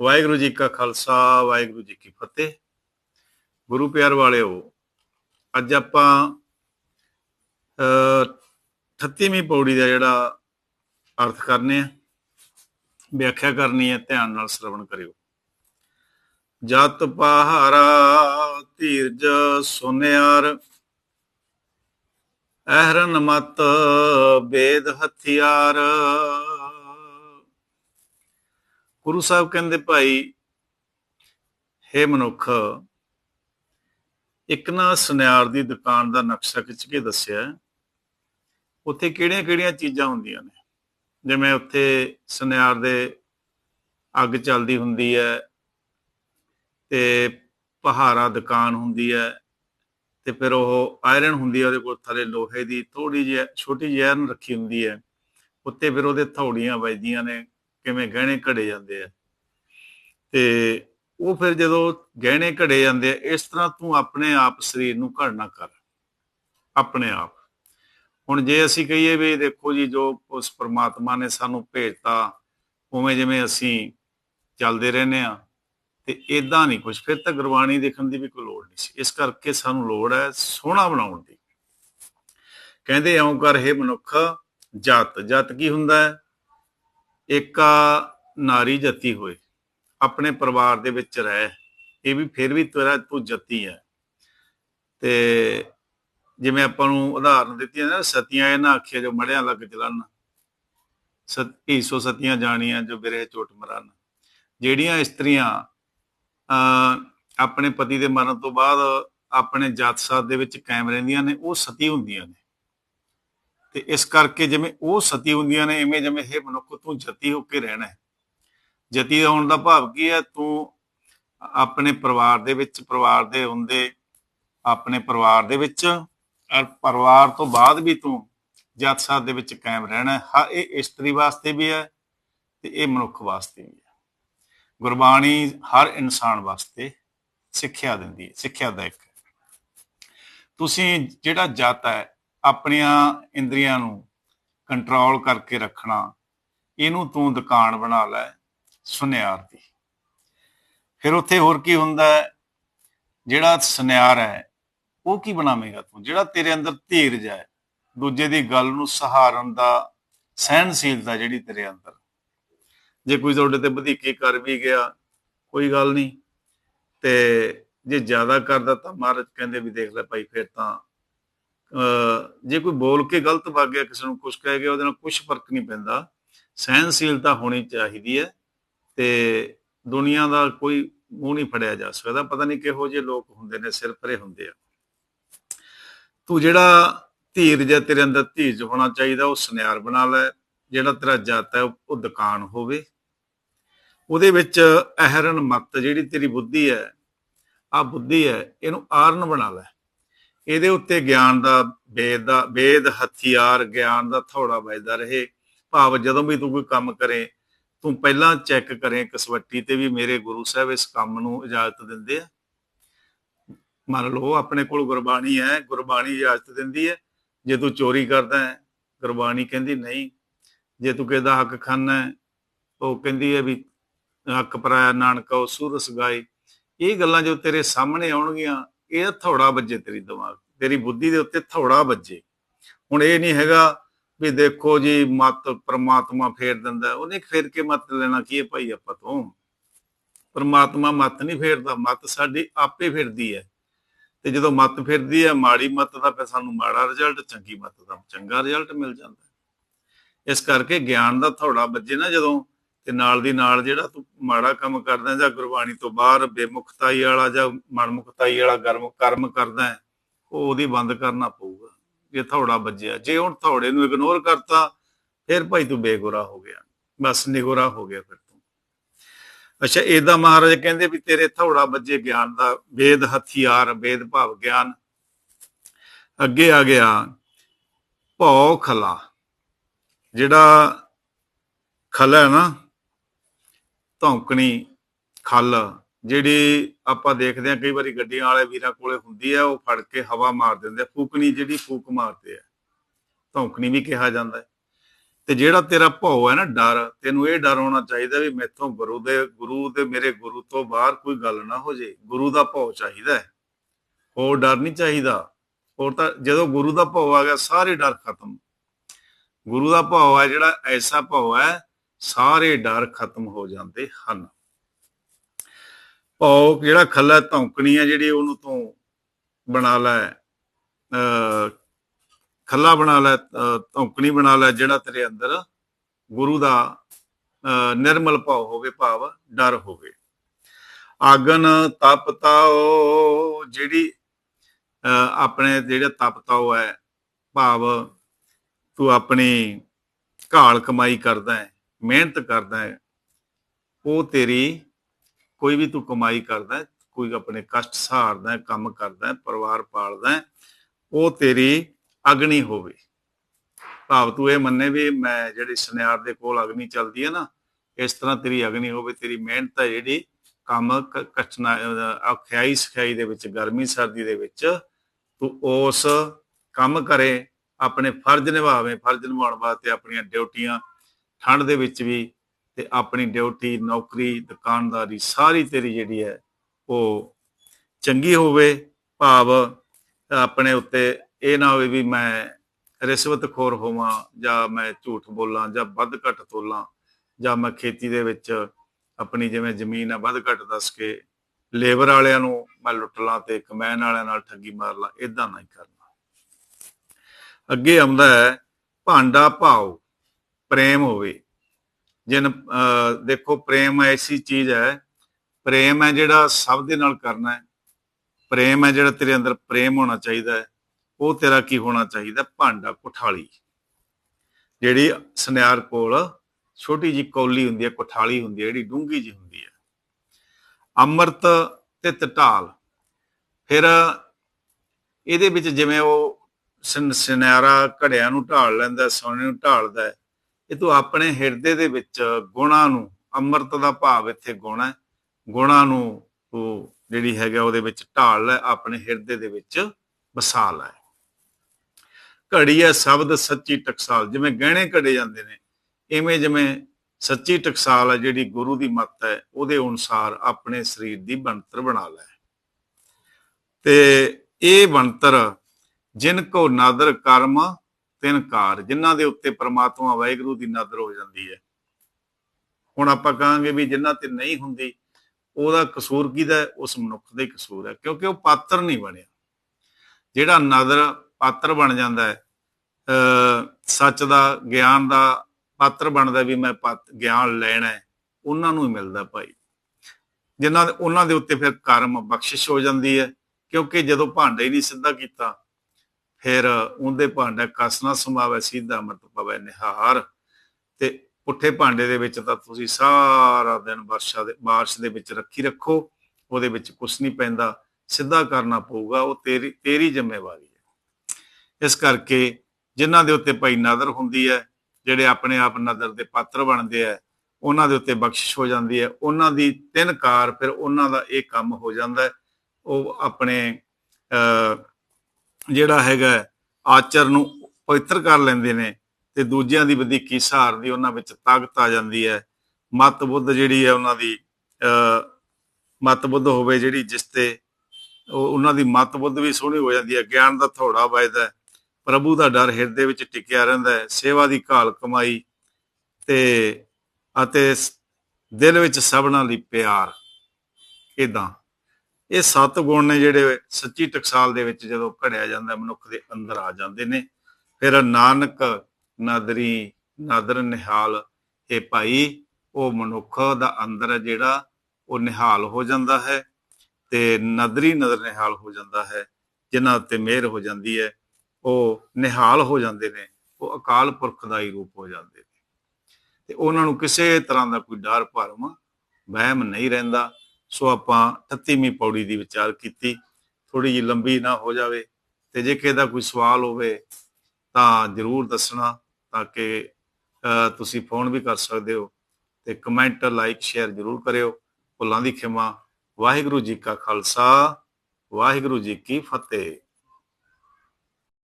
ਵਾਹਿਗੁਰੂ ਜੀ ਕਾ ਖਾਲਸਾ, ਵਾਹਿਗੁਰੂ ਜੀ ਕੀ ਫਤਿਹ। ਗੁਰੂ ਪਿਆਰ ਵਾਲਿਓ, ਅੱਜ ਆਪਾਂ ਅ 38ਵੀਂ ਪੌੜੀ ਦਾ ਜਿਹੜਾ ਅਰਥ ਕਰਨੇ ਆ, ਵਿਆਖਿਆ ਕਰਨੀ ਹੈ, ਧਿਆਨ ਨਾਲ ਸ਼ਰਵਣ ਕਰਿਓ। ਜਤ ਪਹਾਰਾ ਧੀਰਜ ਸੁਨਿਆਰ, ਅਹਰਨ ਮਤ ਬੇਦ ਹਥਿਆਰ। ਗੁਰੂ ਸਾਹਿਬ ਕਹਿੰਦੇ, ਭਾਈ, ਹੇ ਮਨੁੱਖ, ਇੱਕ ਨਾ ਸੁਨਿਆਰ ਦੀ ਦੁਕਾਨ ਦਾ ਨਕਸ਼ਾ ਖਿੱਚ ਕੇ ਦੱਸਿਆ ਉੱਥੇ ਕਿਹੜੀਆਂ-ਕਿਹੜੀਆਂ ਚੀਜ਼ਾਂ ਹੁੰਦੀਆਂ ਨੇ? ਜਿਵੇਂ ਉੱਥੇ ਸੁਨਿਆਰ ਦੇ ਅੱਗ ਚੱਲਦੀ ਹੁੰਦੀ ਹੈ ਤੇ ਪਹਾਰਾ ਦੁਕਾਨ ਹੁੰਦੀ ਹੈ ਤੇ ਫਿਰ ਉਹ ਆਇਰਨ ਹੁੰਦੀ ਹੈ, ਉਹਦੇ ਕੋਲ ਥੱਲੇ ਲੋਹੇ ਦੀ ਥੋੜੀ ਜਿਹੀ, ਛੋਟੀ ਜਿਹੀ ਆਇਰਨ ਰੱਖੀ ਹੁੰਦੀ ਹੈ। ਉੱਤੇ ਫਿਰ ਉਹਦੇ ਥੌੜੀਆਂ ਵੱਜਦੀਆਂ ਨੇ। ਕਿਵੇਂ ਗਹਿਣੇ ਘੜੇ ਜਾਂਦੇ ਆ। ਤੇ ਉਹ ਫਿਰ ਜਦੋਂ ਗਹਿਣੇ ਘੜੇ ਜਾਂਦੇ ਆ, ਇਸ ਤਰ੍ਹਾਂ ਤੂੰ ਆਪਣੇ ਆਪ ਸਰੀਰ ਨੂੰ ਘੜਨਾ ਕਰ, ਆਪਣੇ ਆਪ। ਹੁਣ ਜੇ ਅਸੀਂ ਕਹੀਏ ਵੀ ਦੇਖੋ ਜੀ, ਜੋ ਉਸ ਪ੍ਰਮਾਤਮਾ ਨੇ ਸਾਨੂੰ ਭੇਜਤਾ, ਉਵੇਂ ਜਿਵੇਂ ਅਸੀਂ ਚੱਲਦੇ ਰਹਿੰਦੇ ਆ ਤੇ ਇਦਾਂ ਨਹੀਂ ਕੁਝ ਫਿਰ ਤਾਂ ਗੁਰਬਾਣੀ ਦੇਖਣ ਦੀ ਵੀ ਕੋਈ ਲੋੜ ਨਹੀਂ ਸੀ। ਇਸ ਕਰਕੇ ਸਾਨੂੰ ਲੋੜ ਹੈ ਸੋਹਣਾ ਬਣਾਉਣ ਦੀ। ਕਹਿੰਦੇ ਐਉਂ ਕਰ, ਹੈ ਮਨੁੱਖ, ਜਤ। ਜਤ ਕੀ ਹੁੰਦਾ ਹੈ? ਏਕਾ ਨਾਰੀ ਜਤੀ ਹੋਏ, ਆਪਣੇ ਪਰਿਵਾਰ ਦੇ ਵਿੱਚ ਰਹਿ, ਇਹ ਵੀ ਫਿਰ ਵੀ ਤੇਰਾ ਤੂੰ ਜਤੀ ਹੈ। ਤੇ ਜਿਵੇਂ ਆਪਾਂ ਨੂੰ ਉਦਾਹਰਨ ਦਿੱਤੀਆਂ ਨਾ, ਸਤੀਆਂ ਇਹਨਾਂ ਨਾ ਆਖਿਆ ਜੋ ਮੜਿਆਂ ਲੱਗ ਚਲਨ ਸਤੀ ਸੋ ਸਤੀਆਂ ਜਾਣੀਆਂ ਜੋ ਬਿਰਹਿ ਚੋਟ ਮਰਨ। ਜਿਹੜੀਆਂ ਇਸਤਰੀਆਂ ਅ ਆਪਣੇ ਪਤੀ ਦੇ ਮਰਨ ਤੋਂ ਬਾਅਦ ਆਪਣੇ ਜਾਤ ਸਾਥ ਦੇ ਵਿੱਚ ਕਾਇਮ ਰਹਿੰਦੀਆਂ ਨੇ, ਉਹ ਸਤੀ ਹੁੰਦੀਆਂ ਨੇ। ਤੇ ਇਸ ਕਰਕੇ ਜਿਵੇਂ ਉਹ ਸਤੀ ਹੁੰਦੀਆਂ ਨੇ, ਇਵੇਂ ਜਿਵੇਂ ਇਹ ਮਨੁੱਖ, ਤੂੰ ਜਤੀ ਹੋ ਕੇ ਰਹਿਣਾ ਹੈ। ਜਤੀ ਹੋਣ ਦਾ ਭਾਵ ਕੀ ਹੈ? ਤੂੰ ਆਪਣੇ ਪਰਿਵਾਰ ਦੇ ਵਿੱਚ, ਪਰਿਵਾਰ ਦੇ ਹੁੰਦੇ ਆਪਣੇ ਪਰਿਵਾਰ ਦੇ ਵਿੱਚ, ਔਰ ਪਰਿਵਾਰ ਤੋਂ ਬਾਅਦ ਵੀ ਤੂੰ ਜਤ ਸਾਥ ਦੇ ਵਿੱਚ ਕਾਇਮ ਰਹਿਣਾ ਹੈ। ਇਹ ਇਸਤਰੀ ਵਾਸਤੇ ਵੀ ਹੈ ਤੇ ਇਹ ਮਨੁੱਖ ਵਾਸਤੇ ਵੀ ਹੈ। ਗੁਰਬਾਣੀ ਹਰ ਇਨਸਾਨ ਵਾਸਤੇ ਸਿੱਖਿਆ ਦਿੰਦੀ ਹੈ, ਸਿੱਖਿਆ ਦਾ ਇੱਕ ਤੁਸੀਂ ਜਿਹੜਾ ਜਤ ਹੈ ਆਪਣੀਆਂ ਇੰਦਰੀਆਂ ਨੂੰ ਕੰਟਰੋਲ ਕਰਕੇ ਰੱਖਣਾ, ਇਹਨੂੰ ਤੂੰ ਦੁਕਾਨ ਬਣਾ ਲੈ ਸੁਨਿਆਰ ਦੀ। ਫਿਰ ਉੱਥੇ ਹੋਰ ਕੀ ਹੁੰਦਾ ਹੈ? ਜਿਹੜਾ ਸੁਨਿਆਰ ਹੈ, ਉਹ ਕੀ ਬਣਾਵੇਂਗਾ ਤੂੰ? ਜਿਹੜਾ ਤੇਰੇ ਅੰਦਰ ਧੀਰਜ ਹੈ, ਦੂਜੇ ਦੀ ਗੱਲ ਨੂੰ ਸਹਾਰਨ ਦਾ ਸਹਿਨਸ਼ੀਲਤਾ ਜਿਹੜੀ ਤੇਰੇ ਅੰਦਰ। ਜੇ ਕੋਈ ਤੁਹਾਡੇ ਤੇ ਵਧੀਕੀ ਕਰ ਵੀ ਗਿਆ, ਕੋਈ ਗੱਲ ਨਹੀਂ। ਤੇ ਜੇ ਜ਼ਿਆਦਾ ਕਰਦਾ ਤਾਂ ਮਹਾਰਾਜ ਕਹਿੰਦੇ ਵੀ ਦੇਖ ਲੈ ਭਾਈ, ਫਿਰ ਤਾਂ ਜੇ ਕੋਈ ਬੋਲ ਕੇ ਗਲਤ ਵਗ ਗਿਆ, ਕਿਸੇ ਨੂੰ ਕੁਝ ਕਹਿ ਗਿਆ, ਉਹਦੇ ਨਾਲ ਕੁਝ ਫ਼ਰਕ ਨਹੀਂ ਪੈਂਦਾ। ਸਹਿਨਸ਼ੀਲਤਾ ਹੋਣੀ ਚਾਹੀਦੀ ਹੈ ਤੇ ਦੁਨੀਆ ਦਾ ਕੋਈ ਮੂੰਹ ਨਹੀਂ ਫੜਿਆ ਜਾ ਸਕਦਾ। ਪਤਾ ਨਹੀਂ ਕਿਹੋ ਜਿਹੇ ਲੋਕ ਹੁੰਦੇ ਨੇ, ਸਿਰ ਪਰੇ ਹੁੰਦੇ ਆ। ਤੂੰ ਜਿਹੜਾ ਧੀਰਜ ਹੈ, ਤੇਰੇ ਅੰਦਰ ਧੀਰਜ ਹੋਣਾ ਚਾਹੀਦਾ, ਉਹ ਸੁਨਿਆਰ ਬਣਾ ਲੈ। ਜਿਹੜਾ ਤੇਰਾ ਜਤ ਹੈ, ਉਹ ਦੁਕਾਨ ਹੋਵੇ। ਉਹਦੇ ਵਿੱਚ ਅਹਰਨ ਮਤ, ਜਿਹੜੀ ਤੇਰੀ ਬੁੱਧੀ ਹੈ ਆ ਬੁੱਧੀ ਹੈ, ਇਹਨੂੰ ਆਰਨ ਬਣਾ ਲੈ। ਇਹਦੇ ਉੱਤੇ ਗਿਆਨ ਦਾ ਵੇਦ ਦਾ, ਵੇਦ ਹਥਿਆਰ ਗਿਆਨ ਦਾ ਥੋੜਾ ਵੱਜਦਾ ਰਹੇ। ਭਾਵ ਜਦੋਂ ਵੀ ਤੂੰ ਕੋਈ ਕੰਮ ਕਰੇ, ਤੂੰ ਪਹਿਲਾਂ ਚੈੱਕ ਕਰੇ ਕਸਵੱਟੀ ਤੇ ਵੀ ਮੇਰੇ ਗੁਰੂ ਸਾਹਿਬ ਇਸ ਕੰਮ ਨੂੰ ਇਜਾਜ਼ਤ ਦਿੰਦੇ ਆ। ਮੰਨ ਲਓ ਆਪਣੇ ਕੋਲ ਗੁਰਬਾਣੀ ਹੈ, ਗੁਰਬਾਣੀ ਇਜਾਜ਼ਤ ਦਿੰਦੀ ਹੈ। ਜੇ ਤੂੰ ਚੋਰੀ ਕਰਦਾ ਹੈ, ਗੁਰਬਾਣੀ ਕਹਿੰਦੀ ਨਹੀਂ। ਜੇ ਤੂੰ ਕਿਹਦਾ ਹੱਕ ਖਾਨਾ ਹੈ, ਉਹ ਕਹਿੰਦੀ ਹੈ ਵੀ ਹੱਕ ਪਰਾਇਆ ਨਾਨਕਾ ਸੂਰਸ ਗਾਏ। ਇਹ ਗੱਲਾਂ ਜੋ ਤੇਰੇ ਸਾਹਮਣੇ ਆਉਣਗੀਆਂ ਇਹ ਥੋੜਾ ਵੱਜੇ ਤੇਰੀ ਦਿਮਾਗ, ਤੇਰੀ ਬੁੱਧੀ ਦੇ ਉੱਤੇ ਥੋੜਾ ਵੱਜੇ। ਹੁਣ ਇਹ ਨਹੀਂ ਹੈਗਾ ਵੀ ਦੇਖੋ ਜੀ, ਮਤ ਪ੍ਰਮਾਤਮਾ ਫੇਰ ਦਿੰਦਾ, ਉਹਨੇ ਫੇਰ ਕੇ ਮਤ ਲੈਣਾ, ਕੀ ਹੈ ਭਾਈ ਆਪਾਂ ਤੋਂ? ਪ੍ਰਮਾਤਮਾ ਮਤ ਨਹੀਂ ਫੇਰਦਾ, ਮਤ ਸਾਡੀ ਆਪੇ ਫਿਰਦੀ ਹੈ। ਤੇ ਜਦੋਂ ਮਤ ਫਿਰਦੀ ਹੈ, ਮਾੜੀ ਮਤ ਦਾ ਫਿਰ ਸਾਨੂੰ ਮਾੜਾ ਰਿਜ਼ਲਟ ਚੰਗੀ ਮਤ ਦਾ ਚੰਗਾ ਰਿਜ਼ਲਟ ਮਿਲ ਜਾਂਦਾ। ਇਸ ਕਰਕੇ ਗਿਆਨ ਦਾ ਥੋੜਾ ਬੱਜੇ ਨਾ ਜਦੋਂ ਤੇ ਨਾਲ ਦੀ ਨਾਲ ਜਿਹੜਾ ਤੂੰ ਮਾੜਾ ਕੰਮ ਕਰਦਾ ਜਾਂ ਗੁਰਬਾਣੀ ਤੋਂ ਬਾਹਰ ਬੇਮੁਖਤਾਈ ਵਾਲਾ ਜਾਂ ਮਨਮੁਖਤਾਈ ਵਾਲਾ ਗਰਮ ਕਰਮ ਕਰਦਾ ਉਹ ਉਹਦੀ ਬੰਦ ਕਰਨਾ ਪਊਗਾ। ਜੇ ਥੋੜਾ ਵੱਜਿਆ, ਜੇ ਹੁਣ ਥੋੜੇ ਨੂੰ ਇਗਨੋਰ ਕਰਤਾ, ਫਿਰ ਭਾਈ ਤੂੰ ਬੇਗੁਰਾ ਹੋ ਗਿਆ। ਬਸ ਨਿਗੁਰਾ ਹੋ ਗਿਆ ਫਿਰ ਤੂੰ। ਅੱਛਾ ਇਹਦਾ ਮਹਾਰਾਜ ਕਹਿੰਦੇ ਵੀ ਤੇਰੇ ਥੋੜਾ ਵੱਜੇ ਗਿਆਨ ਦਾ ਵੇਦ ਹਥਿਆਰ, ਵੇਦ ਭਾਵ ਗਿਆਨ। ਅੱਗੇ ਆ ਗਿਆ, ਭੌ ਖਲਾ। ਜਿਹੜਾ ਖਲਾ ਹੈ ਨਾ ਧੌਂਕਣੀ, ਖਲ, ਜਿਹੜੀ ਆਪਾਂ ਦੇਖਦੇ ਆ ਕਈ ਵਾਰੀ ਗੱਡੀਆਂ ਵਾਲੇ ਵੀਰਾਂ ਕੋਲੇ ਹੁੰਦੀ ਆ, ਉਹ ਫੜ ਕੇ ਹਵਾ ਮਾਰ ਦਿੰਦੇ ਆ, ਫੂਕਣੀ ਜਿਹੜੀ ਫੂਕ ਮਾਰਦੇ ਆ। ਧੌਂਕਣੀ ਵੀ ਕਿਹਾ ਜਾਂਦਾ ਹੈ। ਤੇ ਜਿਹੜਾ ਤੇਰਾ ਭਉ ਹੈ ਨਾ ਡਰ, ਤੈਨੂੰ ਇਹ ਡਰ ਹੋਣਾ ਚਾਹੀਦਾ ਵੀ ਮੈਥੋਂ ਗੁਰੂ ਦੇ, ਗੁਰੂ ਤੇ ਮੇਰੇ ਗੁਰੂ ਤੋਂ ਬਾਹਰ ਕੋਈ ਗੱਲ ਨਾ ਹੋ ਜੇ, ਗੁਰੂ ਦਾ ਭਉ ਚਾਹੀਦਾ ਹੈ। ਹੋਰ ਡਰ ਨਹੀਂ ਚਾਹੀਦਾ। ਹੋਰ ਤਾਂ ਜਦੋਂ ਗੁਰੂ ਦਾ ਭਉ ਆ ਗਿਆ, ਸਾਰੇ ਡਰ ਖਤਮ। ਗੁਰੂ ਦਾ ਭਉ ਹੈ ਜਿਹੜਾ ਐਸਾ ਭਉ ਹੈ ਸਾਰੇ ਡਰ ਖਤਮ ਹੋ ਜਾਂਦੇ ਹਨ। ਭਉ ਜਿਹੜਾ ਖੱਲਾ ਧੌਂਕਣੀ ਹੈ ਜਿਹੜੀ ਉਹਨੂੰ ਤੂੰ ਬਣਾ ਲੈ ਅ ਖੱਲਾ ਬਣਾ ਲੈ, ਅਹ ਧੌਂਕਣੀ ਬਣਾ ਲੈ ਜਿਹੜਾ ਤੇਰੇ ਅੰਦਰ ਗੁਰੂ ਦਾ, ਅਹ ਨਿਰਮਲ ਭਾਵ ਹੋਵੇ ਭਾਵ ਡਰ ਹੋਵੇ। ਆਗਨ ਤਪਤਾਓ ਜਿਹੜੀ, ਅਹ ਆਪਣੇ ਜਿਹੜਾ ਤਪਤਾਓ ਹੈ, ਭਾਵ ਤੂੰ ਆਪਣੀ ਘਾਲ ਕਮਾਈ ਕਰਦਾ ਹੈ ਮਿਹਨਤ ਕਰਦਾ ਹੈ, ਉਹ ਤੇਰੀ ਕੋਈ ਵੀ ਤੂੰ ਕਮਾਈ ਕਰਦਾ ਹੈ, ਕੋਈ ਆਪਣੇ ਕਸ਼ਟ ਸਹਾਰਦਾ ਹੈ, ਕੰਮ ਕਰਦਾ ਹੈ, ਪਰਿਵਾਰ ਪਾਲਦਾ ਹੈ, ਉਹ ਤੇਰੀ ਅਗਨੀ ਹੋਵੇ। ਭਾਵ ਤੂੰ ਇਹ ਮੰਨੇ ਵੀ ਮੈਂ ਜਿਹੜੀ ਸੁਨਿਆਰ ਦੇ ਕੋਲ ਅਗਨੀ ਚੱਲਦੀ ਹੈ ਨਾ, ਇਸ ਤਰ੍ਹਾਂ ਤੇਰੀ ਅਗਨੀ ਹੋਵੇ, ਤੇਰੀ ਮਿਹਨਤ ਹੈ ਜਿਹੜੀ ਕੰਮ ਕਠਨਾ ਅਖਿਆਈ ਸਖਿਆਈ ਦੇ ਵਿੱਚ, ਗਰਮੀ, ਸਰਦੀ ਦੇ ਵਿੱਚ, ਤੂੰ ਉਸ ਕੰਮ ਕਰੇ, ਆਪਣੇ ਫਰਜ਼ ਨਿਭਾਵੇਂ, ਫਰਜ਼ ਨਿਭਾਉਣ ਵਾਸਤੇ ਆਪਣੀਆਂ ਡਿਊਟੀਆਂ ਠੰਡ ਦੇ ਵਿੱਚ ਵੀ ਤੇ ਆਪਣੀ ਡਿਊਟੀ, ਨੌਕਰੀ, ਦੁਕਾਨਦਾਰੀ ਸਾਰੀ ਤੇਰੀ ਜਿਹੜੀ ਹੈ ਉਹ ਚੰਗੀ ਹੋਵੇ, ਭਾਵ ਆਪਣੇ ਉੱਤੇ ਇਹ ਨਾ ਹੋਵੇ ਵੀ ਮੈਂ ਰਿਸ਼ਵਤਖੋਰ ਹੋਵਾਂ ਜਾਂ ਮੈਂ ਝੂਠ ਬੋਲਾਂ ਜਾਂ ਵੱਧ ਘੱਟ ਤੋਲਾਂ ਜਾਂ ਮੈਂ ਖੇਤੀ ਦੇ ਵਿੱਚ ਆਪਣੀ ਜਿਵੇਂ ਜ਼ਮੀਨ ਆ ਵੱਧ ਘੱਟ ਦੱਸ ਕੇ ਲੇਬਰ ਵਾਲਿਆਂ ਨੂੰ ਮੈਂ ਲੁੱਟ ਲਾਂ ਤੇ ਕਮੈਨ ਵਾਲਿਆਂ ਨਾਲ ਠੱਗੀ ਮਾਰ ਲਾਂ ਇਦਾਂ ਨਹੀਂ ਕਰਨਾ। ਅੱਗੇ ਆਉਂਦਾ ਹੈ, ਭਾਂਡਾ ਭਾਉ ਪ੍ਰੇਮ ਹੋਵੇ। ਜਿਨ ਦੇਖੋ, ਪ੍ਰੇਮ ਐਸੀ ਚੀਜ਼ ਹੈ, ਪ੍ਰੇਮ ਹੈ ਜਿਹੜਾ ਸਭ ਦੇ ਨਾਲ ਕਰਨਾ ਹੈ। ਪ੍ਰੇਮ ਹੈ ਜਿਹੜਾ ਤੇਰੇ ਅੰਦਰ ਪ੍ਰੇਮ ਹੋਣਾ ਚਾਹੀਦਾ ਹੈ। ਉਹ ਤੇਰਾ ਕੀ ਹੋਣਾ ਚਾਹੀਦਾ? ਭਾਂਡਾ ਕੁਠਾਲੀ। ਜਿਹੜੀ ਸੁਨਿਆਰ ਕੋਲ ਛੋਟੀ ਜੀ ਕੌਲੀ ਹੁੰਦੀ ਹੈ, ਕੁਠਾਲੀ ਹੁੰਦੀ ਹੈ, ਜਿਹੜੀ ਡੂੰਗੀ ਜੀ ਹੁੰਦੀ ਹੈ। ਅੰਮ੍ਰਿਤ ਤੇ ਤਟਾਲ। ਫਿਰ ਇਹਦੇ ਵਿੱਚ ਜਿਵੇਂ ਉਹ ਸੁਨਿਆਰਾ ਘੜਿਆਂ ਨੂੰ ਢਾਲ ਲੈਂਦਾ, ਸੋਨੇ ਨੂੰ ਢਾਲਦਾ ਇਹ ਤੂੰ ਆਪਣੇ ਹਿਰਦੇ ਦੇ ਵਿੱਚ ਗੁਣਾ ਨੂੰ, ਅੰਮ੍ਰਿਤ ਦਾ ਭਾਵ ਇੱਥੇ ਗੁਣਾ ਹੈ। ਗੁਣਾ ਨੂੰ ਤੂੰ ਜਿਹੜੀ ਹੈਗਾ ਉਹਦੇ ਵਿੱਚ ਢਾਲ ਲੈ, ਆਪਣੇ ਹਿਰਦੇ ਦੇ ਵਿੱਚ ਵਸਾ ਲੈ। ਘੜੀ ਹੈ ਸ਼ਬਦ ਸੱਚੀ ਟਕਸਾਲ, ਜਿਵੇਂ ਗਹਿਣੇ ਘੜੇ ਜਾਂਦੇ ਨੇ, ਇਵੇਂ ਜਿਵੇਂ ਸੱਚੀ ਟਕਸਾਲ ਹੈ ਜਿਹੜੀ ਗੁਰੂ ਦੀ ਮੱਤ ਹੈ, ਉਹਦੇ ਅਨੁਸਾਰ ਆਪਣੇ ਸਰੀਰ ਦੀ ਬਣਤਰ ਬਣਾ ਲੈ। ਤੇ ਇਹ ਬਣਤਰ, ਜਿਨ ਕੋ ਨਾਦਰ ਕਰਮ ਤਿੰਨ ਕਾਰ, ਜਿਨ੍ਹਾਂ ਦੇ ਉੱਤੇ ਪ੍ਰਮਾਤਮਾ ਵਾਹਿਗੁਰੂ ਦੀ ਨਾਦਰ ਹੋ ਜਾਂਦੀ ਹੈ। ਹੁਣ ਆਪਾਂ ਕਹਾਂਗੇ ਵੀ ਜਿਨ੍ਹਾਂ ਤੇ ਨਹੀਂ ਹੁੰਦੀ, ਉਹਦਾ ਕਸੂਰ ਕਿਹਦਾ ਉਸ ਮਨੁੱਖ ਦਾ ਹੀ ਕਸੂਰ ਹੈ, ਕਿਉਂਕਿ ਉਹ ਪਾਤਰ ਨਹੀਂ ਬਣਿਆ। ਜਿਹੜਾ ਨਦਰ ਪਾਤਰ ਬਣ ਜਾਂਦਾ ਹੈ ਸੱਚ ਦਾ, ਗਿਆਨ ਦਾ ਪਾਤਰ ਬਣਦਾ ਵੀ ਮੈਂ ਗਿਆਨ ਲੈਣਾ ਹੈ, ਉਹਨਾਂ ਨੂੰ ਹੀ ਮਿਲਦਾ ਭਾਈ। ਜਿਨ੍ਹਾਂ ਉਹਨਾਂ ਦੇ ਉੱਤੇ ਫਿਰ ਕਰਮ ਬਖਸ਼ਿਸ਼ ਹੋ ਜਾਂਦੀ ਹੈ, ਕਿਉਂਕਿ ਜਦੋਂ ਭਾਂਡਾ ਹੀ ਨਹੀਂ ਸਿੱਧਾ ਕੀਤਾ ਫਿਰ ਉਹਦੇ ਭਾਂਡਾ ਕਸਨਾ ਸਮਾਵੇ ਸਿੱਧਾ ਮਤ ਪਵੇ ਨਿਹਾਰ ਤੇ ਪੁੱਠੇ ਭਾਂਡੇ ਦੇ ਵਿੱਚ ਤਾਂ ਤੁਸੀਂ ਸਾਰਾ ਦਿਨ ਵਰਸ਼ਾ ਦੇ بارش ਦੇ ਵਿੱਚ ਰੱਖੀ ਰੱਖੋ ਉਹਦੇ ਵਿੱਚ ਕੁਝ ਨਹੀਂ ਪੈਂਦਾ ਸਿੱਧਾ ਕਰਨਾ ਪਊਗਾ ਉਹ ਤੇਰੀ ਤੇਰੀ ਜ਼ਿੰਮੇਵਾਰੀ ਹੈ ਇਸ ਕਰਕੇ ਜਿਨ੍ਹਾਂ ਦੇ ਉੱਤੇ ਭਾਈ ਨਜ਼ਰ ਹੁੰਦੀ ਹੈ ਜਿਹੜੇ ਆਪਣੇ ਆਪ ਨਜ਼ਰ ਦੇ ਪਾਤਰ ਬਣਦੇ ਆ ਉਹਨਾਂ ਦੇ ਉੱਤੇ ਬਖਸ਼ਿਸ਼ ਹੋ ਜਾਂਦੀ ਹੈ ਉਹਨਾਂ ਦੀ ਤਿੰਨ ਕਾਰ ਫਿਰ ਉਹਨਾਂ ਦਾ ਇਹ ਕੰਮ ਹੋ ਜਾਂਦਾ ਉਹ ਆਪਣੇ ਜਿਹੜਾ ਹੈਗਾ ਆਚਰ ਨੂੰ ਪਵਿੱਤਰ ਕਰ ਲੈਂਦੇ ਨੇ ਤੇ ਦੂਜਿਆਂ ਦੀ ਵਧੀਕੀ ਸਹਾਰਦੀ ਉਹਨਾਂ ਵਿੱਚ ਤਾਕਤ ਆ ਜਾਂਦੀ ਹੈ। ਮਤ ਬੁੱਧ ਜਿਹੜੀ ਹੈ ਉਹਨਾਂ ਦੀ ਮਤ ਬੁੱਧ ਹੋਵੇ ਜਿਹੜੀ ਜਿਸ ਤੇ ਉਹਨਾਂ ਦੀ ਮਤ ਬੁੱਧ ਵੀ ਸੋਹਣੀ ਹੋ ਜਾਂਦੀ ਹੈ। ਗਿਆਨ ਦਾ ਥੋੜਾ ਵੱਜਦਾ ਪ੍ਰਭੂ ਦਾ ਡਰ ਹਿਰਦੇ ਵਿੱਚ ਟਿਕਿਆ ਰਹਿੰਦਾ ਹੈ। ਸੇਵਾ ਦੀ ਘਾਲ ਕਮਾਈ ਤੇ ਅਤੇ ਦਿਲ ਵਿੱਚ ਸਭਨਾਂ ਲਈ ਪਿਆਰ। ਇਦਾਂ ਇਹ ਸੱਤ ਗੁਣ ਨੇ ਜਿਹੜੇ ਸੱਚੀ ਟਕਸਾਲ ਦੇ ਵਿੱਚ ਜਦੋਂ ਘੜਿਆ ਜਾਂਦਾ, ਮਨੁੱਖ ਦੇ ਅੰਦਰ ਆ ਜਾਂਦੇ ਨੇ। ਫਿਰ ਨਾਨਕ, ਨਾਦਰੀ, ਨਾਦਰ, ਨਿਹਾਲ, ਇਹ ਭਾਈ, ਉਹ ਮਨੁੱਖ ਦਾ ਅੰਦਰ ਜਿਹੜਾ, ਉਹ ਨਿਹਾਲ ਹੋ ਜਾਂਦਾ ਹੈ ਤੇ ਨਦਰੀ, ਨਦਰ, ਨਿਹਾਲ ਹੋ ਜਾਂਦਾ ਹੈ। ਜਿਨ੍ਹਾਂ ਉੱਤੇ ਮਿਹਰ ਹੋ ਜਾਂਦੀ ਹੈ, ਉਹ ਨਿਹਾਲ ਹੋ ਜਾਂਦੇ ਨੇ, ਉਹ ਅਕਾਲ ਪੁਰਖ ਦਾ ਹੀ ਰੂਪ ਹੋ ਜਾਂਦੇ ਨੇ। ਤੇ ਉਹਨਾਂ ਨੂੰ ਕਿਸੇ ਤਰ੍ਹਾਂ ਦਾ ਕੋਈ ਡਰ, ਭਰਮ, ਵਹਿਮ ਨਹੀਂ ਰਹਿੰਦਾ। ਸੋ ਆਪਾਂ 38ਵੀਂ ਪੌੜੀ ਦੀ ਵਿਚਾਰ ਕੀਤੀ। ਥੋੜੀ ਜਿਹੀ ਲੰਬੀ ਨਾ ਹੋ ਜਾਵੇ ਤੇ ਜੇ ਕਿਸੇ ਦਾ ਕੋਈ ਸਵਾਲ ਹੋਵੇ ਤਾਂ ਜਰੂਰ ਦੱਸਣਾ ਤਾਂ ਕਿ ਤੁਸੀਂ ਫੋਨ ਵੀ ਕਰ ਸਕਦੇ ਹੋ ਤੇ ਕਮੈਂਟ, ਲਾਈਕ, ਸ਼ੇਅਰ ਜਰੂਰ ਕਰਿਓ। ਭੁੱਲਾਂ ਦੀ ਖਿਮਾ, ਵਾਹਿਗੁਰੂ ਜੀ ਕਾ ਖਾਲਸਾ, ਵਾਹਿਗੁਰੂ ਜੀ ਕੀ ਫਤਿਹ।